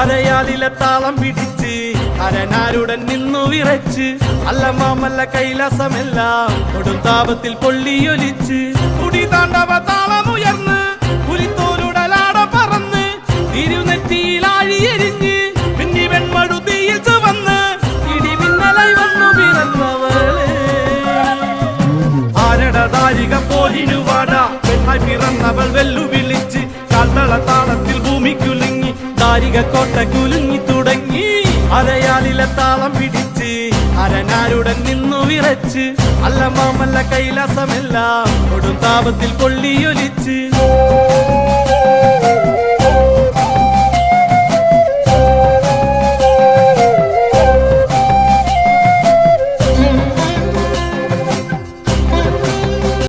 അരയാലിലെ താളം പിടിച്ച് അരനാരുടൻ നിന്നു വിറച്ച് അല്ല മാമല്ല കൈലാസമെല്ലാം കൊടുന്താപത്തിൽ പൊള്ളിയൊലിച്ച് കുടി താണ്ടവ താളമുയർന്ന് പുലിത്തോലുടലാട പറന്ന് തിരുനെറ്റിയിലാഴിയെരിഞ്ഞ് പിന്നി വെൺമടുതിയിൽ ചുവന്ന് ഇടിമിന്നലായി വന്നു പിറന്നവളെ. ആരടദാരിക പോലിനുവാട പെണ്ണായി പിറന്നവൾ വെല്ലുവിളിച്ച് ദാരിക കോട്ട കുലുങ്ങി തുടങ്ങി. അരയാലിലെ താളം പിടിച്ച് അരനാരുടൻ നിന്നു വിറച്ച്. അല്ല മാമല്ല കൈലാസമെല്ലാം കൊടും താപത്തിൽ